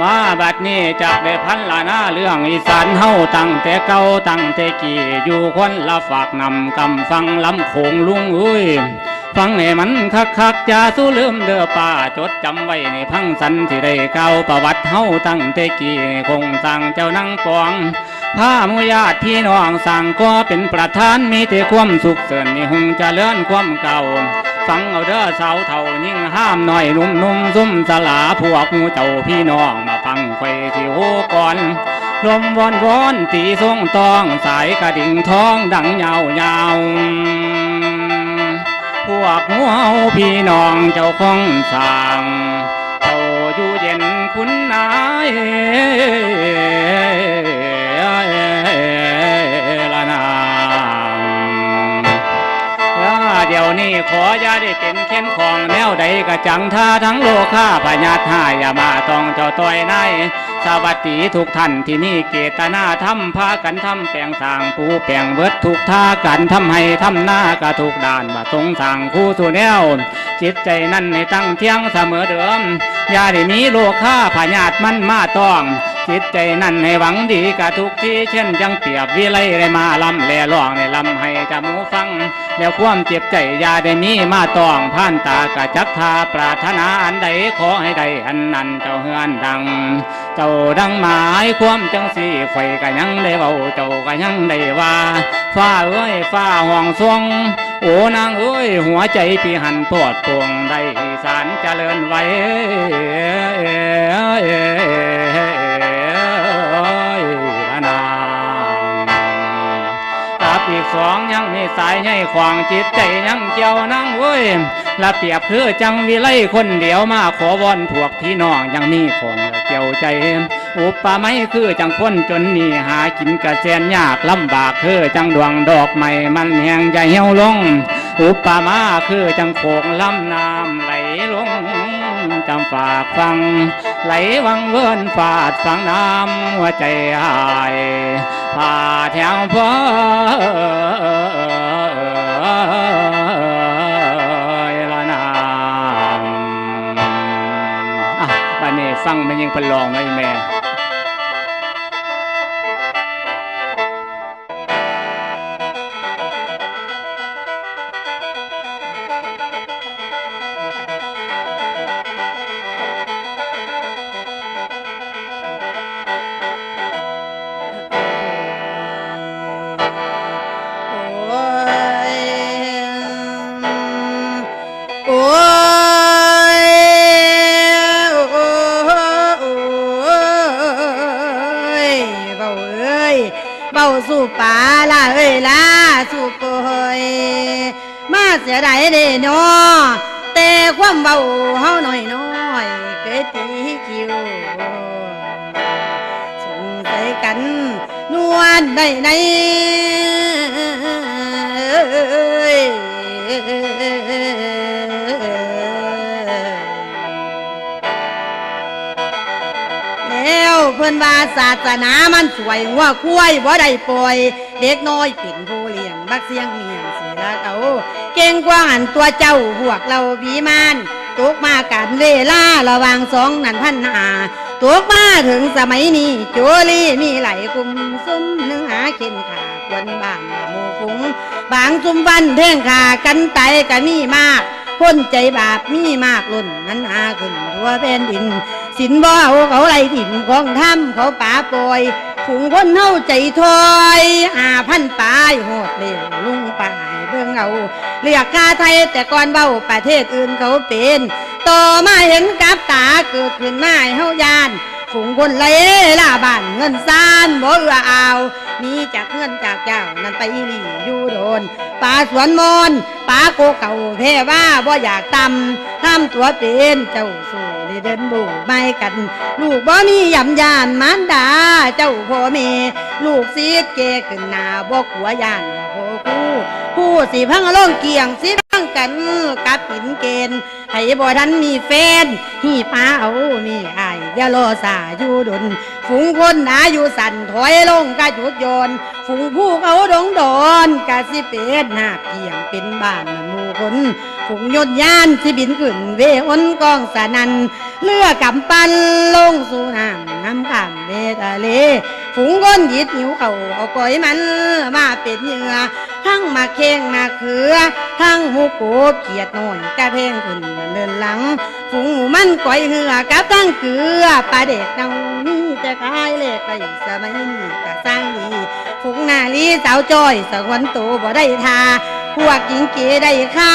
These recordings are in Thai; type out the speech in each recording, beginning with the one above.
มาแบบนี้จากได้พันลาหน้าเรื่องอีสานเฮาตั้งแต่เก่าตั้งแต่กี่อยู่คนละฝากนำกำฟังลำโขงลุงเอ้ยฟังให้มันคักคักจะสู้ลืมเด้อป้าจดจำไว้ในพังสันที่ได้เก่าประวัติเฮาตั้งแต่กี่คงสั่งเจ้านั่งปองพามุญาติพี่น้องสั่งก็เป็นประธานมีแต่ความสุขเสริญนี่หงจะเลื่อนความเก่าฟังเอาเด้อสาวเท่ายิ่งห้ามหน่อยหนุ่มนุ่มซุ่มสลาพวกมูเจ้าพี่น้อง ไฟที่หูก่อน ลมวอนวอนตีทรงตองสายกระดิ่งท้องดังยาวยาวพวกหัวพี่น้องเจ้าของสั่งเจ้าอยู่เย็นคุณนาย นี้ขออย่าได้เป็นเข็นของแนวใดกะจังท่าทั้งโลกข้าพญาตหาอย่ามาต้องเจ้าต้อยนายสวัสดีทุกท่านที่มีเกตนาทำพากันทำแปลงสางปูแปลงเบิดทุกท่ากันทำให้ทำหน้ากะทุกด่านบ่ทรงสางคู่สู่แนว จิตใจนั่นให้ตั้งเที่ยงเสมอเดิมอย่าได้มีโลกข้าพญาตมันมาต้องจิตใจนั่นให้หวังดีกะทุกที่เช่นยังเปียบวิไลได้มาลำแลร้องในลำให้จมูฟัง แล้วความเจ็บใจยาได้มีมาต้องผ่านตากะจักทาปรารถนาอันใดขอให้ได้อันนั้นเจ้าเฮือนดัง เจ้าดังหมายความจังสีไฟกะยังได้เบาเจ้ากะยังได้ว่าฟ้าเอ้ยฟ้าห้องทรงโอ้นางเอ้ยหัวใจพี่หันปอดปวงได้สารเจริญไว้ สองยังมีสายใยขวางจิตใจยังเกี่ยวนั่งเว้ยละเปียบคือจังวิไลคนเดียวมาขอวอนพวกพี่น้องยังมีของเกี่ยวใจ อุปมาไม่คือจังคนจนนี่หากินกระแสนยากลำบากคือจังดวงดอกไม้มันแหงใจเหี่ยวลง อุปมาคือจังโขงลำน้ำไหลลงจำฝากฟัง ไหลวังเวินฝาดฟังน้ำหัวใจหายผ่าแถวเพอละนางอะบันนี้ฟังมันยังเป็นลองนะอีแม่ ละเอ้ยละสู่ปอยมาเสียดายเด้เนาะแต่ความเบาเฮาหน่อยน้อยๆเกิดตีคิวสงสัยกัน นวลได้ในแล้วเพิ่อนว่าศาสนามันสวยหัวคุ้ยบ่ได้ปล่อย เด็กน้อยเป็นผู้เลี้ยงบักเสียงเมียงสีละเอาเก่งกว่าหันตัวเจ้าพวกเราบีมานตกมากันเวลาระวางสองนันพันหาตกมาถึงสมัยนี้โจลีมีไหลกลุ่มซุ่มเนื้อหาเข็นขาควนบ้านหมู่ฝูงบางซุ่มวันเพ่งขากันไตก็มีมากคนใจบาปมีมากล้นนั้นหาขึ้นทั่วแผ่นดิน สินบ่เอเขาไล่ถิ่มของถ้ำเขาป่าปล่อย ฝูงคนเฮาใจถอยหาพันปลายโหดเร็วลุงป่ายเบิ่งเอาเรียกกาไทยแต่ก่อนเบ้าประเทศอื่นเขาเป็นต่อมาเห็นกับตาเกิดขึ้นมาเฮายานฝูงคนไหลล่าบ้านเงินซานบ่เอือเอาหนี่จากเงินจากเจ้านั่นไปอีหลีอยู่โดนป่าสวนมอนป่าโกเก่าแพ่ว่าบ่อยากตำทำตัวเป็นเจ้าสู่ ได้เดินบูไม่กัน ลูกบ่มียำยานมารดา เจ้าพ่อแม่ลูกสีเกขึ้นหน้าบ่กลัวยานพ่อคู่ผู้สิพังลงเกียงสิพังกันกับหินเกณฑ์ให้บ่ทันมีแฟนหีป้าเอามีอายอย่ารอสาอยู่ดนฝูงคนหนาอยู่สั่นถอยลงกะจุดโยนฝูงผู้เขาดงดอนกะสิเป็ดหน้าเกียงเป็นบ้านหมู่คน ฝูงยนยานสิบินขึ้นเวอนกองสานัน เลือกำปั้นลงสู่น้ำน้ำขามเบทะเล ฝูงก้นยิดหิวเขาเอาก้อยมันมาเป็นเหยื่อทั้งมาเข่งมาเขือ ทั้งหูโกบเกียดหน่อยกะเพงขึ้นเดินหลัง ฝูงหมูมันก้อยเหือกับทั้งเกลือปลาเด็กเนานี่จะขายเลขไปสมัยนี้ก็สร้างดีฝูงนาลีสาวจ้อยสะวันโตบ่ได้ทาพวกหญิงเก๋ได้ค่า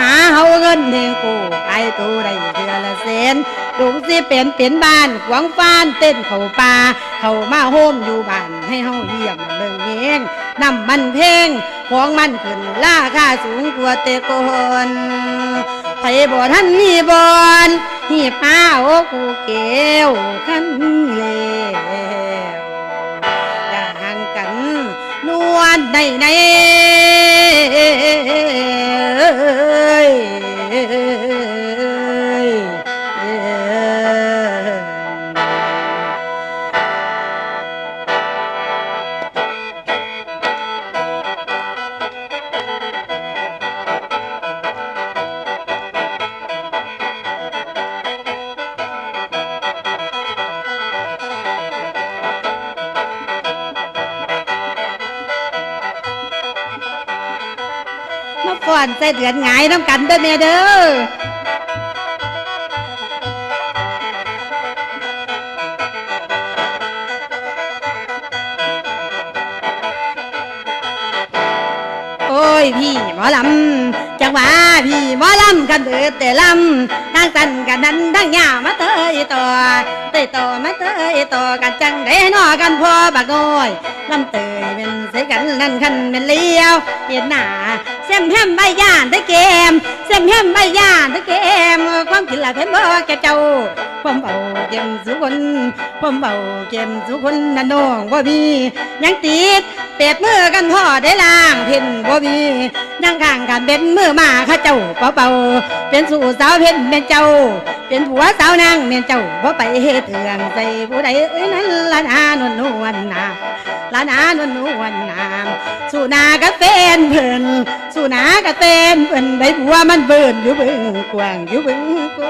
หาเฮาเงินเฮงกูไอตูได้เดือนละแสนลุงสิเป็นเป็นบ้านขวางฟ้านเต้นเข้าป่าเข้ามาโฮมอยู่บ้านให้เฮาเยี่ยมเบิ่งเฮงนำมันเพลงของมันขึ้นราคาสูงกว่าแต่ก่อนไผบ่ทันมีบอนหีบผ้าโอ้กูเกวคันแล้วอย่าห่างกันนวลในใน ย ก่อนใส่เดือนหงายน้ำกันเด้อแม่เด้อโอ้ยพี่ อลำจังหวะพี่หมอลำกันเถิดแต่ลำทั้งสันกันนั้นทั้งยามาเตยต่อเตยต่อมาเตยต่อกันจังได้นอกันพอบักน้อยลำเตยเป็นใส่กันนั่นคันเป็นเลี้ยวเห็นหน้าเส้มแฮมใบย่านตะเกมเส้มแฮมใบย่านตะเกมความคิดละเพิ่นบ่แกเจ้าความเบาเกมสุคนความเบาเกมสุคนนั่นน้องบ่มียังติด เป็ดมือกันพ่อได้ล่างเพ่นบ่มีนั่งข้างกันเป็นมือมาข้าเจ้าเป่าเป่าเป็นสู่สาวเพ่นเป็นเจ้า เป็นผัวสาวนางเป็นเจ้าบ่ไปเฮ็ดเถื่องใส่ผู้ใดเอ้ยนั้นละนานวลนวลนาละนานวลนวลนามสู่นาก็เป็นเพิ่นสู่นาก็เป็นเพิ่นได้ผัวมันเบิ่นอยู่บึงกว้างอยู่บึงกว้าง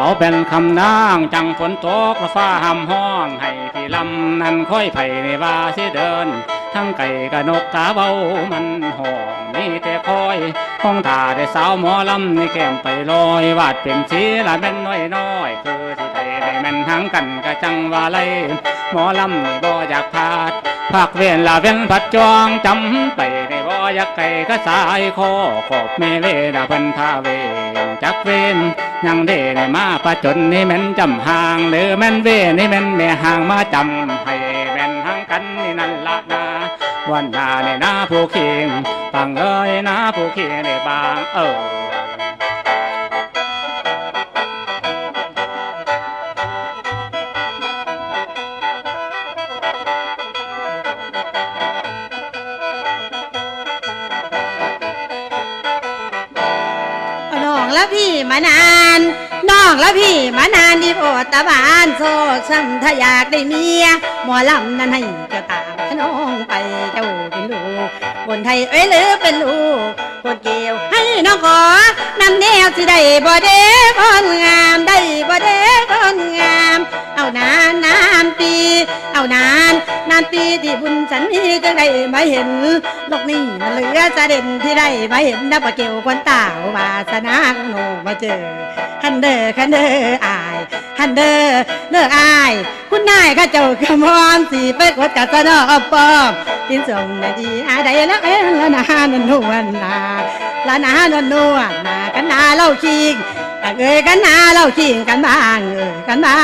สาวเป็นคำนางจังฝนตกและฟ้าห้ำห้อง ให้พี่ลำนั้นค่อยไผ่ในว่าสิเดิน ทั้งไก่กับนกกาเบามันห้องมีแต่คอยห้องตาได้สาวหมอลำในแก้มไปลอยวาดเป็นสีละแม่นน้อยน้อยคือที่ไทยได้แม่นทั้งกันกะจังว่าไรหมอลำนี่บ่อยากพลาดภาคเวียนละเวียนผัดจองจำไปในบ่อยากไก่ก็สายคอขอบเมเวดาเพิ่นพาเว งจักเวนยังเด้ได้มาประจนนี่แม่นจำห่าง หรือแม่นเวนี่แม่นแม่ห่างมาจำให้แม่นห่างกันนี่นั่นละนาวันนาในนาผู้เคียงปังเอ้ยนาผู้เคียงในบางเออ ละพี่มานานน้องและพี่มานานที่โพตาบานโซกซ้ำถ้าอยากได้เมียหมอลำนั้นให้เจ้าตามขน้องไปเจ้าเป็นลูกคนไทยเอ้ยหรือเป็นลูกคนเกลียวให้น้องขอนำแนวสิได้บ่เด้คนงามได้บ่เด้คนงาม เอานานนานปี เอานานานปีที่บุญฉันมีจังได้มาเห็นโลกนี้มันเหลือจะเด่นที่ได้มาเห็นนับเกี่ยวคนตาวาสนาหนูมาเจอคันเดอคันเดอร์อายคันเดอร์เด้ออาย คุณนายข้าเจ้ากระมอมสีไปกดกัสนอปอมกินส่งนาดีอาใดและเอ้ละนานนวลนาละนานนวลนากันนาเล่าคิงเอ่ยกันนาเล่าขิงกันบ้างเอ่ยกันบ้า